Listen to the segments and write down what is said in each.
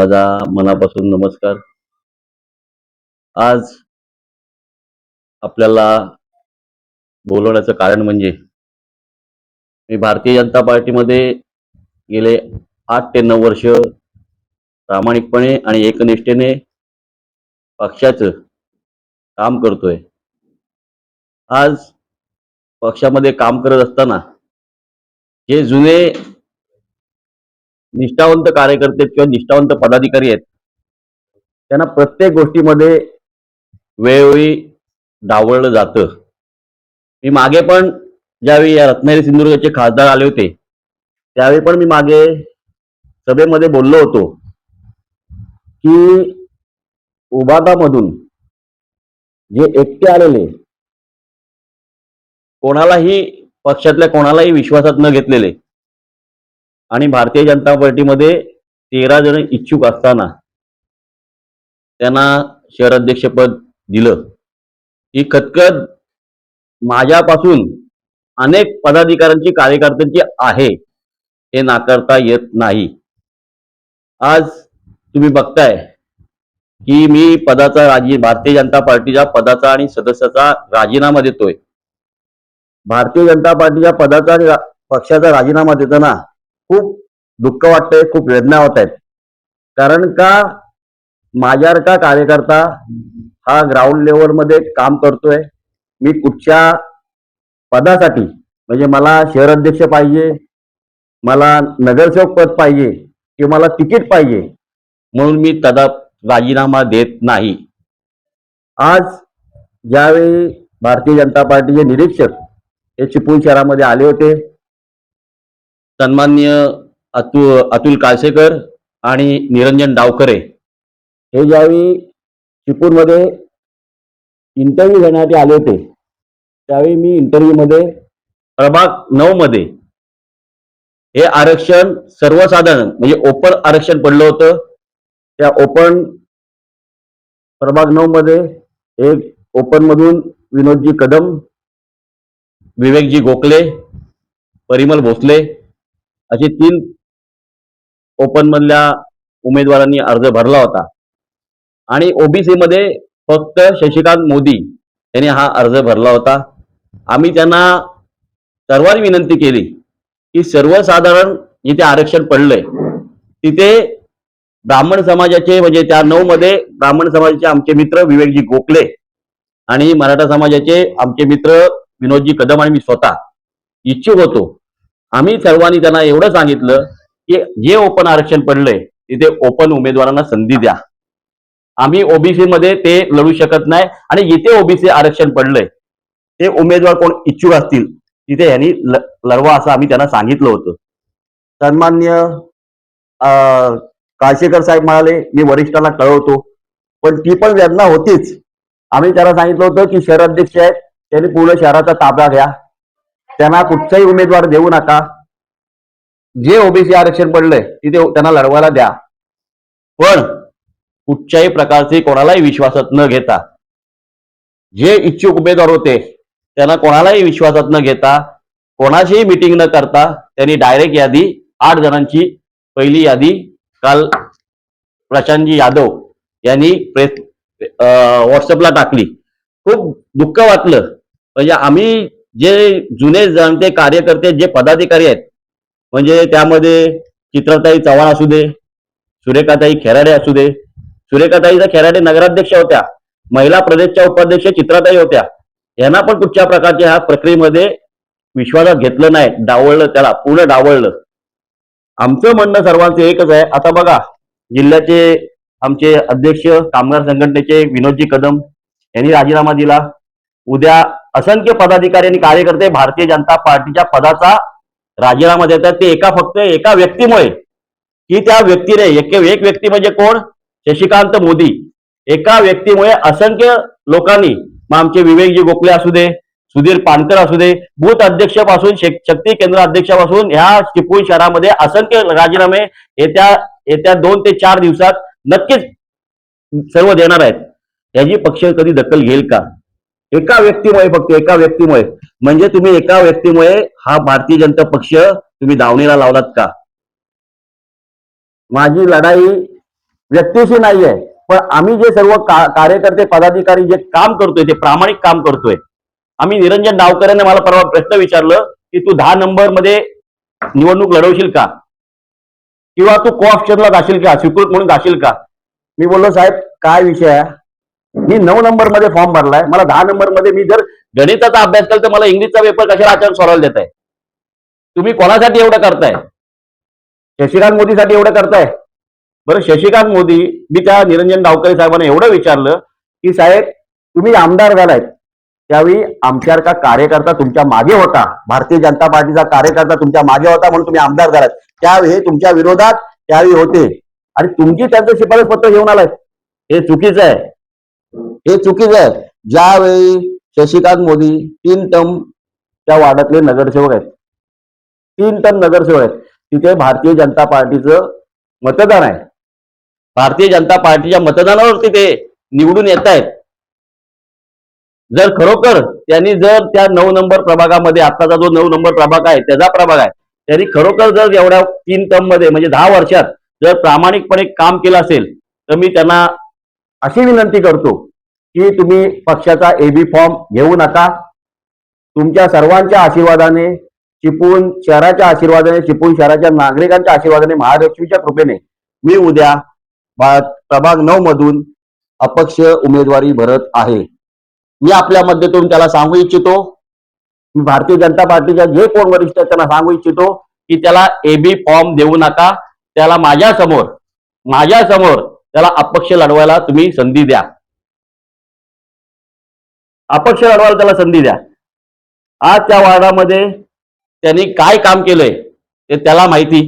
माझा मनापासून नमस्कार. आज आपल्याला बोलवण्याचं कारण म्हणजे मी भारतीय जनता पार्टीमध्ये गेले आठ ते नऊ वर्ष प्रामाणिकपणे आणि एकनिष्ठेने पक्षाचं काम करतोय. आज पक्षामध्ये काम करत असताना जे जुने निष्ठावंत कार्यकर्ते आहेत किंवा निष्ठावंत पदाधिकारी आहेत. त्यांना प्रत्येक गोष्टीमध्ये वेळोवेळी डावळलं जातं. मी मागे पण ज्यावेळी या रत्नागिरी सिंधुदुर्गचे खासदार आले होते त्यावेळी पण मी मागे सभेमध्ये बोललो होतो की उबादामधून जे एकटे आलेले कोणालाही पक्षातल्या कोणालाही विश्वासात न घेतलेले आणि भारतीय जनता पार्टीमध्ये तेरा जण इच्छुक असताना त्यांना शहराध्यक्षपद दिलं. ही खतखत माझ्यापासून अनेक पदाधिकाऱ्यांची कार्यकर्त्यांची आहे हे नाकारता येत नाही. आज तुम्ही बघताय की मी पदाचा राजी भारतीय जनता पार्टीच्या पदाचा आणि सदस्याचा राजीनामा देतोय. भारतीय जनता पार्टीच्या पदाचा आणि पक्षाचा राजीनामा देताना खूप दुःख वाटतंय खूप वेदना होत आहेत कारण का माझ्यावर का कार्यकर्ता हा ग्राउंड लेवलमध्ये काम करतोय? मी कुठच्या पदासाठी? म्हणजे मला शहर अध्यक्ष पाहिजे मला नगरसेवक पद पाहिजे किंवा मला तिकीट पाहिजे? म्हणून मी तदा राजीनामा देत नाही. आज ज्यावेळी भारतीय जनता पार्टीचे निरीक्षक हे चिपळूण शहरामध्ये आले होते सन्मान्य अतुल अतुल काळसेकर आणि निरंजन डावकरे हे ज्यावेळी चिपळूणमध्ये इंटरव्ह्यू घेण्यासाठी आले होते त्यावेळी मी इंटरव्ह्यूमध्ये प्रभाग नऊ मध्ये हे आरक्षण सर्वसाधारण म्हणजे ओपन आरक्षण पडलं होतं. त्या ओपन प्रभाग नऊ मध्ये एक ओपन मधून विनोदजी कदम विवेकजी गोखले परिमल भोसले असे तीन ओपन मधल्या उमेदवारांनी अर्ज भरला होता. आणि ओबीसी मध्ये फक्त शशिकांत मोदी यांनी हा अर्ज भरला होता. आम्ही त्यांना सर्वांनी विनंती केली की सर्वसाधारण जिथे आरक्षण पडलंय तिथे ब्राह्मण समाजाचे म्हणजे त्या नऊ मध्ये ब्राह्मण समाजाचे आमचे मित्र विवेकजी गोखले आणि मराठा समाजाचे आमचे मित्र विनोदजी कदम आणि मी स्वतः इच्छुक होतो आम्ही सर्वांनी त्यांना एवढं सांगितलं की जे ओपन आरक्षण पडलंय तिथे ओपन उमेदवारांना संधी द्या. आम्ही ओबीसी मध्ये ते लढू शकत नाही आणि जिथे ओबीसी आरक्षण पडलंय ते उमेदवार कोण इच्छुक असतील तिथे यांनी लढवा असं आम्ही त्यांना सांगितलं होतं. सन्मान्य अं, काळशेकर साहेब म्हणाले मी वरिष्ठांना कळवतो पण ती पण वेदना होतीच. आम्ही त्याला सांगितलं होतं की शहर अध्यक्ष आहेत त्यांनी पूर्ण शहराचा ताबा घ्या. त्यांना कुठचाही उमेदवार देऊ नका. जे ओबीसी आरक्षण पडलंय तिथे त्यांना लढवायला द्या. पण कुठच्याही प्रकारचे कोणालाही विश्वासात न घेता जे इच्छुक उमेदवार होते त्यांना कोणालाही विश्वासात न घेता कोणाचीही मिटिंग न करता त्यांनी डायरेक्ट यादी आठ जणांची पहिली यादी काल प्रशांतजी यादव यांनी प्रेस व्हॉट्सअपला टाकली. खूप दुःख वाटलं. म्हणजे आम्ही जे जुने जाणते कार्यकर्ते जे पदाधिकारी आहेत म्हणजे त्यामध्ये चित्रताई चव्हाण असू दे सुरेखाताई खेराडे असू दे सुरेखाताईचा खेराडे नगराध्यक्ष होत्या महिला प्रदेशच्या उपाध्यक्ष चित्राताई होत्या यांना पण कुठच्या प्रकारच्या ह्या प्रक्रियेमध्ये विश्वासात घेतलं नाही डावळलं त्याला पूर्ण डावळलं. आमचं म्हणणं सर्वांचं एकच आहे आता बघा जिल्ह्याचे आमचे अध्यक्ष कामगार संघटनेचे विनोदजी कदम यांनी राजीनामा दिला. उद्या असंख्य पदाधिकारी आणि कार्यकर्ते भारतीय जनता पार्टीच्या पदाचा राजीनामा देतात ते एका फक्त एका व्यक्तीमुळे. की त्या व्यक्तीने एक एक व्यक्ती म्हणजे कोण? शशिकांत मोदी. एका व्यक्तीमुळे असंख्य लोकांनी मग आमचे विवेकजी गोखले असू दे सुधीर पानकर असू दे बूथ अध्यक्षापासून शक्ती केंद्र अध्यक्षापासून ह्या चिपळूण शहरामध्ये असंख्य राजीनामे येत्या येत्या दोन ते चार दिवसात नक्कीच सर्व देणार आहेत. याची पक्ष कधी दखल घेईल का? एका व्यक्तीमुळे फक्त एका व्यक्तीमुळे. म्हणजे तुम्ही एका व्यक्तीमुळे हा भारतीय जनता पक्ष तुम्ही दावणीला लावलात का? माझी लढाई व्यक्तीशी नाहीये पण आम्ही जे सर्व का- कार्यकर्ते पदाधिकारी जे काम करतोय ते प्रामाणिक काम करतोय आम्ही निरंजन डावकरांनी मला परवा प्रश्न विचारलं की तू दहा नंबरमध्ये निवडणूक लढवशील का? किंवा तू को ऑप्शनला जाशील का? स्वीकृत म्हणून जाशील का? मी बोललो साहेब काय विषय आहे? मी नऊ नंबरमध्ये फॉर्म भरलाय. मला दहा नंबरमध्ये मी जर गणिताचा अभ्यास केला तर मला इंग्लिशचा पेपर कशाला आचरण सोडवायला देत आहे तुम्ही कोणासाठी एवढं करताय? शशिकांत मोदीसाठी एवढं करताय? बरं शशिकांत मोदी मी त्या निरंजन डावकरे साहेबांना एवढं विचारलं की साहेब तुम्ही आमदार झालायत. त्यावेळी आमच्यासारखा कार्यकर्ता तुमच्या मागे होता. भारतीय जनता पार्टीचा कार्यकर्ता तुमच्या मागे होता म्हणून तुम्ही आमदार झालात. त्यावेळी तुमच्या विरोधात त्यावेळी होते. आणि तुमची त्यांचं शिफारस पत्र घेऊन आलाय. हे चुकीचं आहे. हे चुकीचं आहे. ज्यावेळी शशिकांत मोदी तीन टर्म त्या वार्डातले नगरसेवक आहेत तीन टर्म नगरसेवक आहेत तिथे भारतीय जनता पार्टीचं मतदान आहे. भारतीय जनता पार्टीच्या मतदानावर तिथे निवडून येत आहेत. जर खरोखर त्यांनी जर त्या नऊ नंबर प्रभागामध्ये आताचा जो नऊ नंबर प्रभाग आहे त्याचा प्रभाग आहे त्यांनी खरोखर जर एवढ्या तीन टर्ममध्ये म्हणजे दहा वर्षात जर प्रामाणिकपणे काम केलं असेल तर मी त्यांना अशी विनंती करतो की तुम्ही पक्षाचा एबी फॉर्म घेऊ नका. तुमच्या सर्वांच्या आशीर्वादाने चिपळूण शहराच्या आशीर्वादाने चिपळूण शहराच्या नागरिकांच्या आशीर्वादाने महालक्ष्मीच्या कृपेने मी उद्या प्रभाग नऊ मधून अपक्ष उमेदवारी भरत आहे. मी आपल्या मध्येतून त्याला सांगू इच्छितो. मी भारतीय जनता पार्टीच्या जे कोण वरिष्ठ आहेत त्यांना सांगू इच्छितो की त्याला एबी फॉर्म देऊ नका. त्याला माझ्यासमोर माझ्यासमोर त्याला अपक्ष लढवायला तुम्ही संधी द्या. अपक्ष लढवायला त्याला संधी द्या. आज त्या वार्डामध्ये त्यांनी काय काम केलंय ते त्याला माहिती.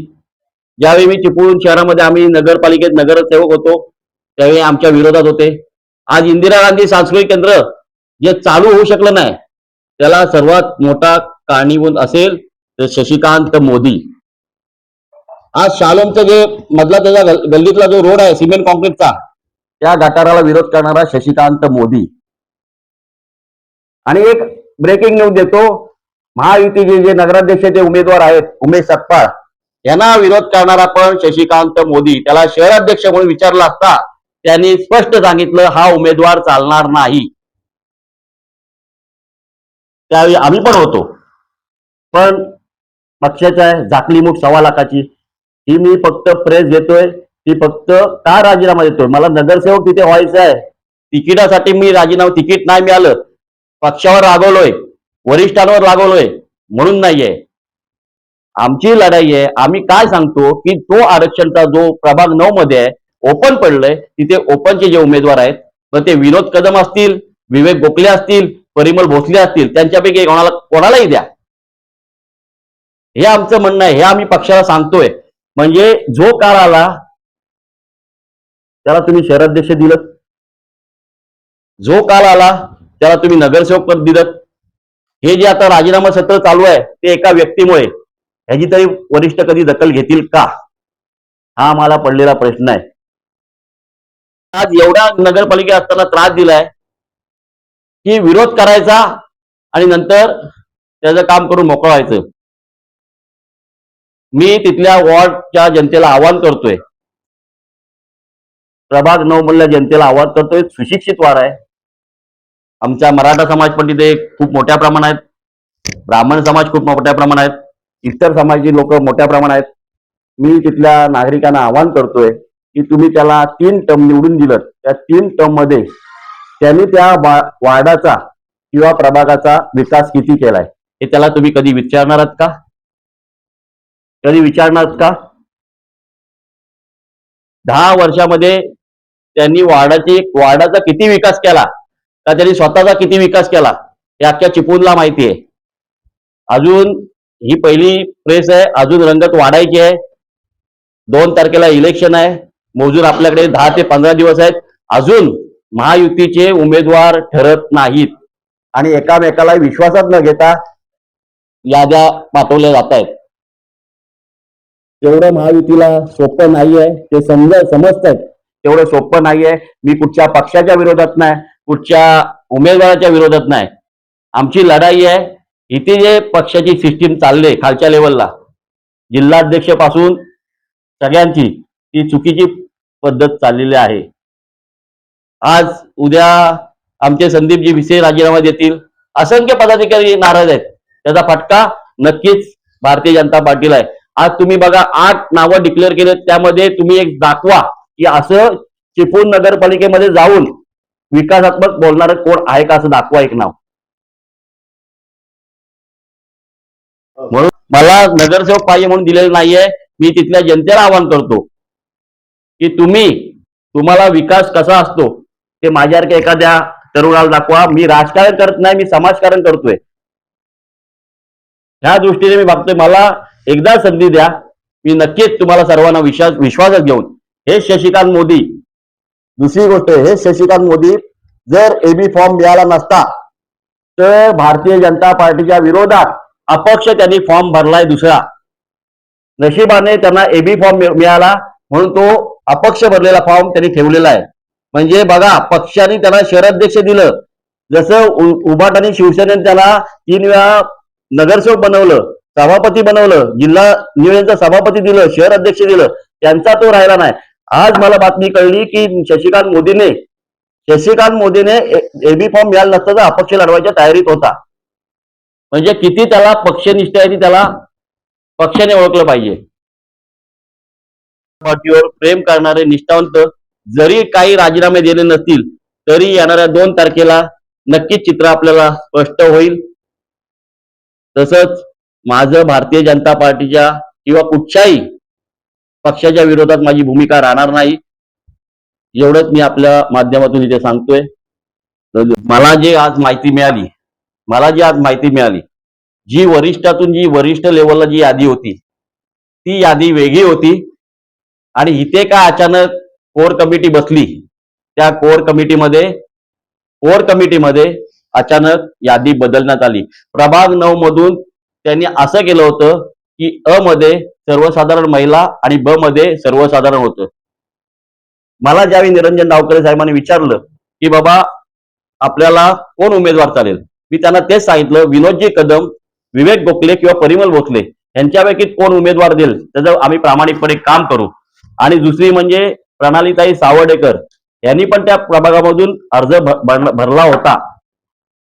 ज्यावेळी मी चिपळूण शहरामध्ये आम्ही नगरपालिकेत नगरसेवक होतो त्यावेळी आमच्या विरोधात होते. आज इंदिरा गांधी सांस्कृतिक केंद्र जे चालू होऊ शकलं नाही त्याला सर्वात मोठा कारणीभूत असेल तर शशिकांत मोदी. आज शालोमचं जे मधला त्याचा गल्लीतला जो रोड आहे सिमेंट कॉन्क्रीटचा त्या गटाराला विरोध करणारा शशिकांत मोदी. आणि एक ब्रेकिंग न्यूज देतो. महायुतीचे जे नगराध्यक्षाचे उमेदवार आहेत उमेश सत्पाळ यांना विरोध करणारा पण शशिकांत मोदी त्याला शहराध्यक्ष म्हणून विचारला असता त्यांनी स्पष्ट सांगितलं हा उमेदवार चालणार नाही. त्यावेळी आम्ही पण होतो. पण पक्षाच्या झाकलीमुख सव्वा लाखाची ही मी फक्त प्रेस घेतोय ती फक्त का राजीनामा देतोय? मला नगरसेवक तिथे व्हायचं आहे तिकिटासाठी मी राजीनामा तिकीट नाही मिळालं. पक्षावर रागवलोय वरिष्ठांवर रागवलोय म्हणून नाहीये. आमची लढाई आहे. आम्ही काय सांगतो की तो आरक्षणचा जो प्रभाग नऊ मध्ये आहे ओपन पडलंय तिथे ओपनचे जे उमेदवार आहेत मग ते विनोद कदम असतील विवेक गोखले असतील परिमल भोसले असतील त्यांच्यापैकी कोणाला कोणालाही द्या. हे आमचं म्हणणं आहे. हे आम्ही पक्षाला सांगतोय. म्हणजे जो काळ आला त्याला तुम्ही शहराध्यक्ष दिलं. जो काल आला त्याला तुम्ही नगरसेवक पद दिलं हे जे आता राजीनामा सत्र चालू आहे ते एका व्यक्तीमुळे ह्याची तरी वरिष्ठ कधी दखल घेतील का? हा मला पडलेला प्रश्न आहे. आज एवढा नगरपालिका असताना त्रास दिलाय की विरोध करायचा आणि नंतर त्याचं काम करून मोकळं व्हायचं मी तिथल्या वॉर्डच्या जनतेला आवाहन करतोय. प्रभाग नऊ मधल्या जनतेला आवाहन करतोय सुशिक्षित वार आहे. आमचा मराठा समाज पण तिथे खूप मोठ्या प्रमाणात ब्राह्मण समाज खूप मोठ्या प्रमाणात इतर समाजाची लोक मोठ्या प्रमाणात मी तिथल्या नागरिकांना आवाहन करतोय की तुम्ही त्याला तीन टर्म निवडून दिलं. त्या तीन टर्ममध्ये त्यांनी त्या वार्डाचा किंवा प्रभागाचा विकास किती केलाय? हे त्याला तुम्ही कधी विचारणार आहात का? कधी विचारणार का? दहा वर्षामध्ये त्यांनी वार्डाची वार्डाचा किती विकास केला? का त्यांनी स्वतःचा किती विकास केला हे अख्ख्या चिपळूणला माहिती आहे. अजून ही पहिली प्रेस आहे अजून रंगत वाढायची आहे. दोन तारखेला इलेक्शन आहे मोजून आपल्याकडे दहा ते पंधरा दिवस आहेत. अजून महायुतीचे उमेदवार ठरत नाहीत. आणि एकामेकाला विश्वासात न घेता याद्या पाठवल्या जात आहेत. तेवढं महायुतीला सोपं नाही आहे ते समज समजत आहेत तेवढं सोपं नाही आहे मी कुठच्या पक्षाच्या विरोधात नाही. कुठच्या उमेदवाराच्या विरोधात नाही. आमची लढाई आहे. इथे जे पक्षाची सिस्टीम चालले खालच्या लेवलला जिल्हाध्यक्षपासून सगळ्यांची ती चुकीची पद्धत चाललेली आहे. आज उद्या आमचे संदीपजी विसे राजीनामा देतील. असंख्य पदाधिकारी नाराज आहेत. त्याचा फटका नक्कीच भारतीय जनता पार्टीला आहे. आज तुम्ही बघा आठ नावं डिक्लेअर केले त्यामध्ये तुम्ही एक दाखवा की असं चिपळूण नगरपालिकेमध्ये जाऊन विकासात्मक बोलणारं कोण आहे का असं दाखवा एक नाव. म्हणून मला नगरसेवक पाहिजे म्हणून दिलेलं नाहीये. मी तिथल्या जनतेला आवाहन करतो की तुम्ही तुम्हाला विकास कसा असतो ते माझ्यासारख्या एखाद्या तरुणाला दाखवा. मी राजकारण करत नाही मी समाजकारण करतोय. ह्या दृष्टीने मी बघतोय. मला एकदा संधी द्या. मी नक्कीच तुम्हाला सर्वांना विश्वास विश्वासात घेऊन. हे शशिकांत मोदी दुसरी गोष्ट हे शशिकांत मोदी जर एबी फॉर्म मिळाला नसता तर भारतीय जनता पार्टीच्या विरोधात अपक्ष त्यांनी फॉर्म भरलाय दुसरा. नशिबाने त्यांना एबी फॉर्म मिळाला म्हणून तो अपक्ष भरलेला फॉर्म त्यांनी ठेवलेला आहे. म्हणजे बघा पक्षाने त्यांना शहराध्यक्ष दिलं. जसं उ- उभाटाने शिवसेनेने त्याला तीन वेळा नगरसेवक बनवलं सभापती बनवलं जिल्हा नियोजनचा सभापती दिलं शहर अध्यक्ष दिलं त्यांचा तो राहिला नाही. आज मला बातमी कळली की शशिकांत मोदीने शशिकांत मोदीने एबी फॉर्म मिळाला नसता तर अपक्ष लढवायच्या तयारीत होता. म्हणजे किती त्याला पक्षनिष्ठ आहे ती त्याला पक्षाने ओळखलं पाहिजे. पार्टीवर प्रेम करणारे निष्ठावंत जरी काही राजीनामे दिले नसतील तरी येणाऱ्या दोन तारखेला नक्कीच चित्र आपल्याला स्पष्ट होईल. तसंच माझं भारतीय जनता पार्टीच्या किंवा कुठच्याही पक्षाच्या विरोधात माझी भूमिका राहणार नाही. एवढंच मी आपल्या माध्यमातून इथे सांगतोय. मला जे आज माहिती मिळाली मला जी आज माहिती मिळाली जी वरिष्ठातून जी वरिष्ठ लेवलला जी यादी होती ती यादी वेगळी होती आणि इथे का अचानक कोर कमिटी बसली त्या कोर कमिटीमध्ये कोर कमिटीमध्ये अचानक यादी बदलण्यात आली. प्रभाग नऊ मधून त्यांनी असं केलं होतं की अ मध्ये सर्वसाधारण महिला आणि ब मध्ये सर्वसाधारण होतं. मला ज्यावेळी निरंजन डावकरे साहेबांनी विचारलं की बाबा आपल्याला कोण उमेदवार चालेल? मी त्यांना तेच सांगितलं विनोदजी कदम विवेक गोखले किंवा परिमल भोसले यांच्यापैकी कोण उमेदवार देईल? त्याचं आम्ही प्रामाणिकपणे काम करू. आणि दुसरी म्हणजे प्रणालीताई सावडेकर. यांनी पण त्या प्रभागामधून अर्ज भरला होता.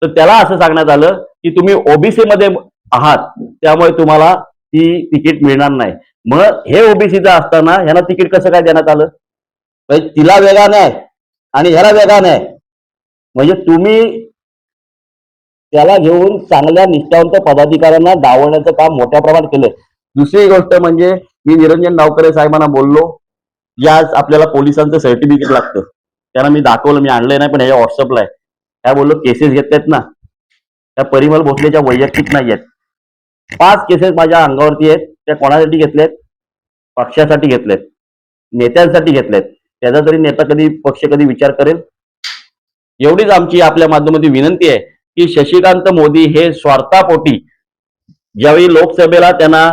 तर त्याला असं सांगण्यात आलं की तुम्ही ओबीसी मध्ये आहात त्यामुळे तुम्हाला ती तिकीट मिळणार नाही. मग हे ओबीसीचं असताना ह्यांना तिकीट कसं काय देण्यात आलं? म्हणजे तिला वेगा नाही आणि ह्याला वेगा नाही म्हणजे तुम्ही त्याला घेऊन चांगल्या निष्ठावंत पदाधिकाऱ्यांना डावण्याचं काम मोठ्या प्रमाणात केलंय. दुसरी गोष्ट म्हणजे मी निरंजन डावकरे साहेबांना बोललो याच आपल्याला पोलिसांचं सर्टिफिकेट लागतं. त्यांना मी दाखवलं मी आणलंय नाही पण ह्याच्या व्हॉट्सअपला आहे. काय बोललो केसेस घेतायत ना. त्या परिमल भोसलेच्या वैयक्तिक नाही आहेत. पाच केसेस माझ्या अंगावरती आहेत. त्या कोणासाठी घेतल्यात पक्षासाठी घेतलेत. नेत्यांसाठी घेतलेत. त्याचा तरी नेता कधी पक्ष कधी विचार करेल? एवढीच आमची आपल्या माध्यमातून विनंती आहे की शशिकांत मोदी हे स्वार्थापोटी ज्यावेळी लोकसभेला त्यांना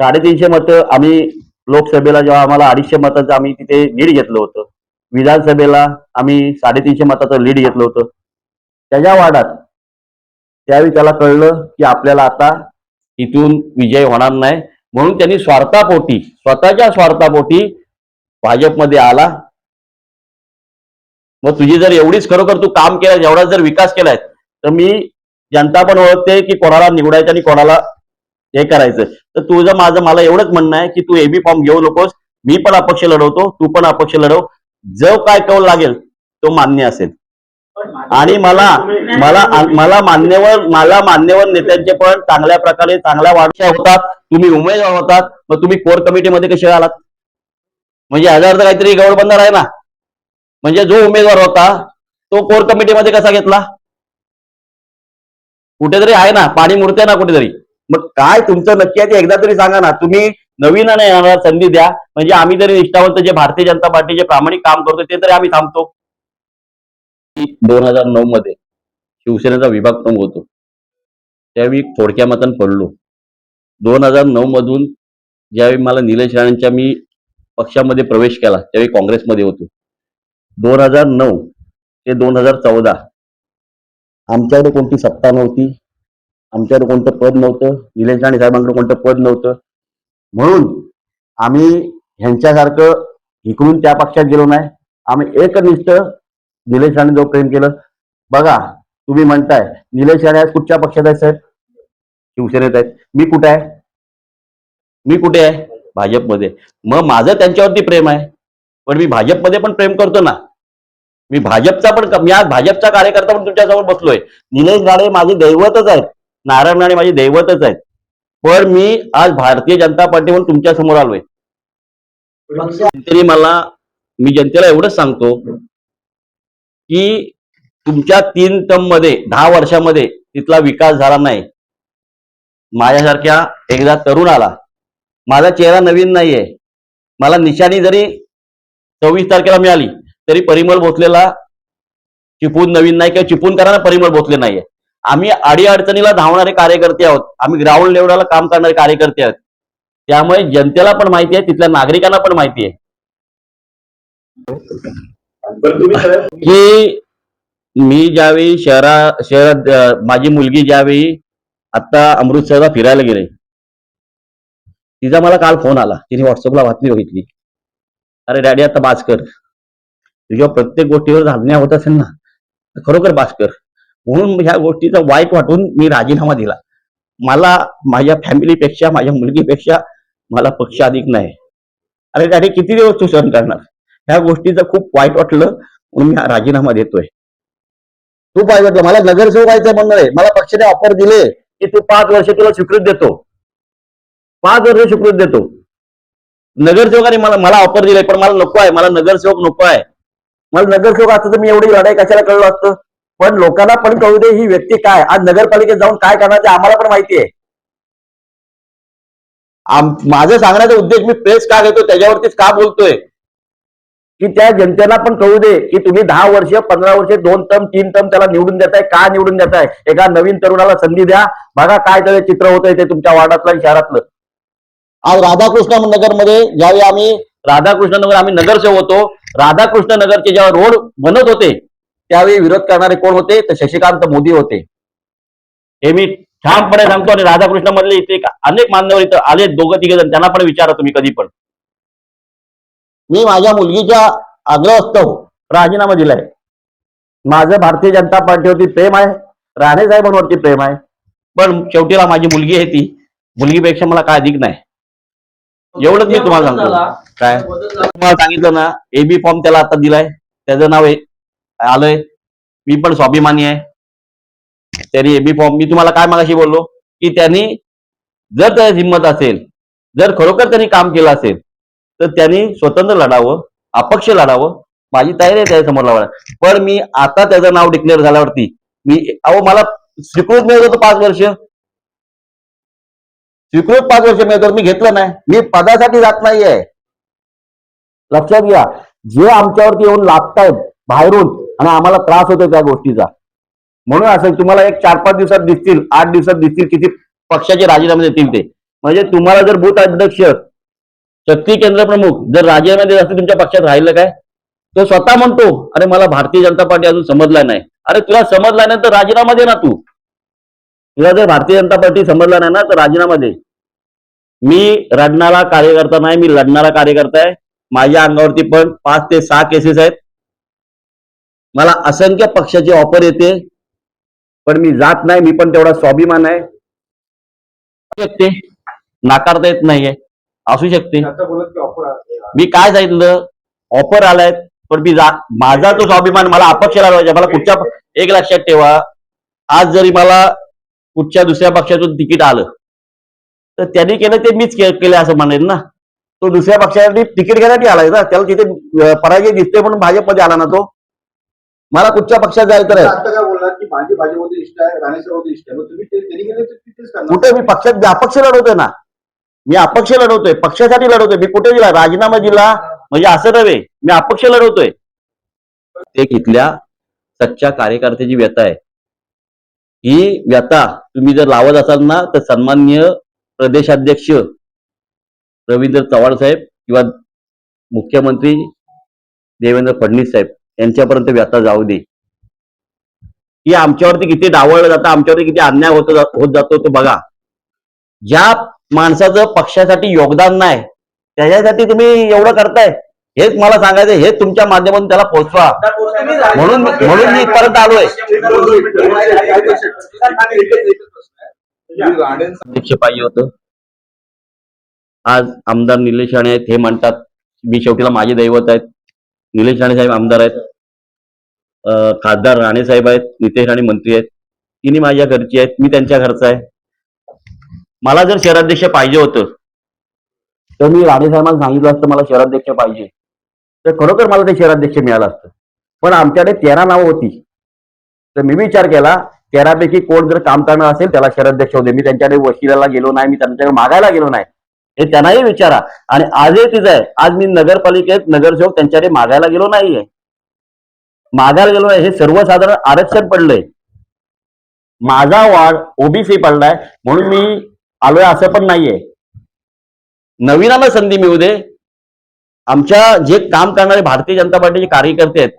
साडेतीनशे मतं आम्ही लोकसभेला जेव्हा आम्हाला अडीचशे मताचं आम्ही तिथे लीड घेतलं होतं. विधानसभेला आम्ही साडेतीनशे मताचं लीड घेतलं होतं. त्याच्या वाढात त्यावेळी त्याला कळलं की आपल्याला आता इथून विजय होणार नाही. म्हणून त्यांनी स्वार्थापोटी स्वतःच्या स्वार्थापोटी भाजपमध्ये आला. मग तुझी जर एवढीच खरोखर तू काम केलं एवढा जर विकास केलाय तर मी जनता पण ओळखते की कोणाला निवडायचं आणि कोणाला हे करायचं. तर तुझं माझं मला एवढंच म्हणणं आहे की तू एबी फॉर्म घेऊ नकोस. मी पण अपक्ष लढवतो तू पण अपक्ष लढव. जो काय कौल लागेल तो मान्य असेल. आणि मला मला मला मान्यवर मला मान्यवर नेत्यांचे पण चांगल्या प्रकारे चांगल्या वाढशा होतात. तुम्ही उमेदवार होतात. मग तुम्ही कोर कमिटीमध्ये कसे आलात म्हणजे याचा अर्थ काहीतरी गौरबंदर आहे ना? म्हणजे जो उमेदवार होता तो कोर कमिटीमध्ये कसा घेतला? कुठेतरी आहे ना पाणी मुरते ना कुठेतरी. मग काय तुमचं नक्की आहे ते एकदा तरी सांगा ना. तुम्ही नवीन येणारा संधी द्या. म्हणजे आम्ही तरी निष्ठावंत जे भारतीय जनता पार्टीचे प्रामाणिक काम करतो ते तरी आम्ही थांबतो. दोन हजार नऊ मध्ये शिवसेनेचा विभाग प्रमुख होतो. त्यावेळी थोडक्या मतान पडलो. दोन हजार नऊ मधून ज्यावेळी मला निलेश राणेंच्या मी पक्षामध्ये प्रवेश केला त्यावेळी काँग्रेसमध्ये होतो. दोन हजार नऊ ते दोन हजार चौदा आमच्याकडे कोणती सत्ता नव्हती. आमच्याकडे कोणतं पद नव्हतं. निलेश राणे साहेबांकडे कोणतं पद नव्हतं. म्हणून आम्ही ह्यांच्यासारखं इकडून त्या पक्षात गेलो नाही. आम्ही एकनिष्ठ निलेश राणे जो प्रेम केलं. बघा तुम्ही म्हणताय निलेश राणे आज कुठच्या पक्षात आहेत साहेब? शिवसेनेत आहेत. मी कुठे आहे? मी कुठे आहे? भाजपमध्ये. मग माझं त्यांच्यावरती प्रेम आहे. पण मी भाजपमध्ये पण प्रेम करतो ना. मी भाजपचा पण मी आज भाजपचा कार्यकर्ता पण तुमच्यासमोर बसलोय. निलेश राणे माझे दैवतच आहेत. नारायण राणे माझे दैवतच आहेत. पण मी आज भारतीय जनता पार्टी म्हणून तुमच्यासमोर आलोय मला मी जनतेला एवढंच सांगतो की तुमच्या तीन टर्ममध्ये दहा वर्षामध्ये तिथला विकास झाला नाही. माझ्यासारख्या एकदा तरुण आला. माझा चेहरा नवीन नाहीये. मला निशाणी जरी चोवीस तारखेला मिळाली तरी परिमल भोसलेला चिपून नवीन नाही किंवा चिपून करायला परिमल भोसले नाहीये. आम्ही अडीअडचणीला धावणारे कार्यकर्ते आहोत. आम्ही ग्राउंड लेवलला काम करणारे कार्यकर्ते आहोत. त्यामुळे जनतेला पण माहिती आहे तिथल्या नागरिकांना पण माहिती आहे. की मी ज्यावेळी शहरा शहरात माझी मुलगी ज्यावेळी आता अमृतसरला फिरायला गेले तिचा मला काल फोन आला. तिने व्हॉट्सअपला बातमी बघितली. अरे डॅडी आता बास कर. तुझ्या प्रत्येक गोष्टीवर धारणा होत असेल ना खरोखर बास कर. म्हणून ह्या गोष्टीचा वाईट वाटून मी राजीनामा दिला. मला माझ्या फॅमिलीपेक्षा माझ्या मुलगीपेक्षा मला पक्ष अधिक नाही. अरे डॅडी किती दिवस तू सहन करणार? ह्या गोष्टीचं खूप वाईट वाटलं म्हणून मी राजीनामा देतोय. तू पाहिजे मला नगरसेवक व्हायचं म्हणणं आहे मला पक्षाने ऑफर दिले की तू पाच वर्ष तुला स्वीकृत देतो. पाच वर्ष स्वीकृत देतो. नगरसेवकाने मला मला ऑफर दिले पण मला नको आहे. मला नगरसेवक नको आहे. मला नगरसेवक असतं तर मी एवढी लढाई कशाला कळलो असतं? पण लोकांना पण कळू दे ही व्यक्ती काय? आज नगरपालिकेत जाऊन काय करणार ते आम्हाला पण माहिती आहे. माझं सांगण्याचा उद्देश मी प्रेस का घेतो त्याच्यावरतीच का बोलतोय? की त्या जनतेला पण कळू दे की तुम्ही दहा वर्ष पंधरा वर्ष दोन टर्म तीन टर्म त्याला निवडून देताय का निवडून देताय? एका नवीन तरुणाला संधी द्या. बघा काय त्याचं चित्र होतंय ते तुमच्या वार्डातलं आणि शहरातलं. आज राधाकृष्ण नगरमध्ये ज्यावेळी आम्ही राधाकृष्ण नगर आम्ही नगरसेवक होतो. राधाकृष्ण नगरचे जेव्हा रोड बनत होते त्यावेळी विरोध करणारे कोण होते? तर शशिकांत मोदी होते. हे मी ठामपणे सांगतो आणि राधाकृष्ण मधले इथे अनेक मान्यवर इथं आले दोघं तिघे जण. त्यांना पण विचारा तुम्ही कधी पण. मी माझ्या मुलगीच्या आग्रहस्तव हो, राजीनामा दिलाय. माझं भारतीय जनता पार्टीवरती प्रेम आहे राणे साहेबांवरती प्रेम आहे पण शेवटीला माझी मुलगी आहे ती. मुलगीपेक्षा मला काय अधिक नाही. एवढंच मी तुम्हाला सांगतो. काय? तुम्हाला सांगितलं ना एबी फॉर्म त्याला आता दिलाय. त्याचं नाव आहे- आलंय. मी पण स्वाभिमानी आहे. त्यांनी एबी फॉर्म मी तुम्हाला काय मागाशी बोललो की त्यांनी जर त्याची हिंमत असेल जर खरोखर त्यांनी काम केलं असेल तर त्यांनी स्वतंत्र लढावं अपक्ष लढावं. माझी तयारी आहे त्याच्यासमोर लावायला. पण मी आता त्याचं नाव डिक्लेअर झाल्यावरती मी अहो मला स्वीकृत मिळत होतं पाच वर्ष. स्वीकृत पाच वर्ष मिळत मी घेतलं नाही. मी पदासाठी जात नाहीये. लक्षात घ्या जे आमच्यावरती येऊन लागतायत बाहेरून आणि आम्हाला त्रास होतो त्या गोष्टीचा. म्हणून असं तुम्हाला एक चार पाच दिवसात दिसतील आठ दिवसात दिसतील किती पक्षाचे राजीनामे देतील ते. म्हणजे तुम्हाला जर बूथ अध्यक्ष शक्ती केंद्र प्रमुख जर राजीनामा देत असतील तुमच्या पक्षात राहिलं काय? तो स्वतः म्हणतो अरे मला भारतीय जनता पार्टी अजून समजला नाही. अरे तुला समजला नाही तर राजीनामा दे ना तू. तुला जर भारतीय जनता पार्टी समजला नाही ना तर राजीनामा दे. मी रडणारा कार्यकर्ता नाही मी लढणारा कार्यकर्ता आहे. माझ्या अंगावरती पण पाच ते सहा केसेस आहेत. मला असंख्य पक्षाची ऑफर येते पण मी जात नाही मी पण तेवढा स्वाभिमान आहे. शकते नाकारता येत नाहीये. असू शकते. मी काय सांगितलं ऑफर आलाय पण मी जा माझा तो स्वाभिमान मला अपक्ष लढवायचा मला कुठच्या एक लक्षात ठेवा. आज जरी मला कुठच्या दुसऱ्या पक्षातून तिकीट आलं तर त्यांनी केलं ते मीच के- केलं असं म्हणेल ना. तो दुसऱ्या पक्षासाठी तिकीट घेण्यासाठी आलाय ना. त्याला तिथे पराजय दिसतोय म्हणून भाजपमध्ये आला ना तो. मला कुठच्या पक्षात जायचं आहे. कुठे मी पक्षात अपक्ष लढवतोय ना. मी अपक्ष लढवतोय पक्षासाठी लढवतोय. मी कुठे दिला राजीनामा दिला. म्हणजे असं नव्हे. मी अपक्ष लढवतोय. एक इथल्या सच्च्या कार्यकर्त्याची व्यथा आहे. ही व्यथा तुम्ही जर लावत असाल ना तर सन्माननीय प्रदेशाध्यक्ष रवींद्र चव्हाण साहेब किंवा मुख्यमंत्री देवेंद्र फडणवीस साहेब यांच्यापर्यंत व्यथा जाऊ दे. की आमच्यावरती किती डावळलं जातं आमच्यावरती किती अन्याय होत होत जातो तो बघा. ज्या माणसाचं पक्षासाठी योगदान नाही त्याच्यासाठी तुम्ही एवढं करताय हेच मला सांगायचं हे तुमच्या माध्यमातून त्याला पोहोचवा म्हणून म्हणून मी इथपर्यंत आलोय. पाहिजे होत. आज आमदार निलेश राणे आहेत हे म्हणतात मी शेवटीला माझे दैवत आहेत. निलेश राणे साहेब आमदार आहेत. खासदार राणे साहेब आहेत नितेश राणे मंत्री आहेत. तिन्ही माझ्या घरची आहेत मी त्यांच्या घरचा आहे. मला जर शहराध्यक्ष पाहिजे होतं तर मी राणे साहेबांना सांगितलं असतं मला शहराध्यक्ष पाहिजे. तर खरोखर मला ते शहराध्यक्ष मिळालं असतं. पण आमच्याकडे तेरा नावं होती. तर मी विचार केला तेरापैकी कोण जर काम करणार असेल त्याला शहराध्यक्ष होते मी त्यांच्याकडे वशिलाला गेलो नाही मी त्यांच्याकडे मागायला गेलो नाही. हे त्यांनाही विचारा. आणि आजही तिचं आहे. आज मी नगरपालिकेत नगरसेवक त्यांच्याकडे मागायला गेलो नाहीये. मागायला गेलो नाही हे सर्वसाधारण आरक्षण पडलंय. माझा वाढ ओबीसी पडलाय. म्हणून मी आलोय असं पण नाहीये. नवीनाला संधी मिळू दे. आमच्या जे काम करणारे भारतीय जनता पार्टीचे कार्यकर्ते आहेत.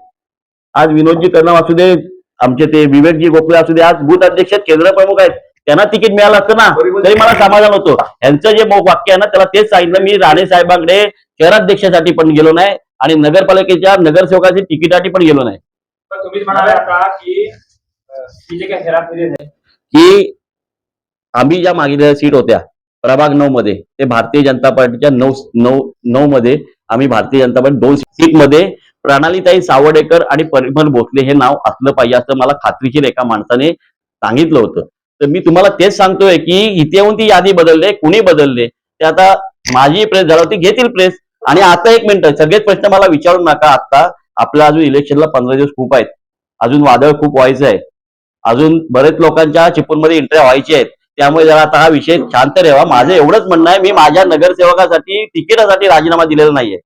आज विनोदजी कदम असू दे आमचे ते विवेकजी गोखले असू दे आज बूथ अध्यक्ष केंद्र प्रमुख आहेत. त्यांना तिकीट मिळालं असतं ना. तरी मला समाधान होतं. यांचं जे वाक्य आहे ना त्याला तेच सांगितलं. मी राणे साहेबांकडे शहराध्यक्षासाठी पण गेलो नाही आणि नगरपालिकेच्या नगरसेवकाची तिकिटासाठी पण गेलो नाही. की आम्ही ज्या मागितलेल्या सीट होत्या प्रभाग नऊ मध्ये ते भारतीय जनता पार्टीच्या नऊ नऊ नऊ मध्ये आम्ही भारतीय जनता पार्टी दोन सीटमध्ये प्रणालीताई सावडेकर आणि परिमल भोसले हे नाव असलं पाहिजे असं मला खात्रीशीर एका माणसाने सांगितलं होतं. तर मी तुम्हाला तेच सांगतोय की इथे येऊन ती यादी बदलले कुणी बदलले ते आता माझी प्रेस झाला होती घेतील प्रेस आणि आता एक मिनिट सगळेच प्रश्न मला विचारू नका आता. आपल्या अजून इलेक्शनला पंधरा दिवस खूप आहेत. अजून वादळ खूप व्हायचं आहे. अजून बरेच लोकांच्या चिपळूणमध्ये एंट्री व्हायची आहेत. त्यामुळे जरा आता हा विषय शांत रेवा माझं एवढंच म्हणणं आहे मी माझ्या नगरसेवकासाठी तिकिटासाठी राजीनामा दिलेला नाहीये.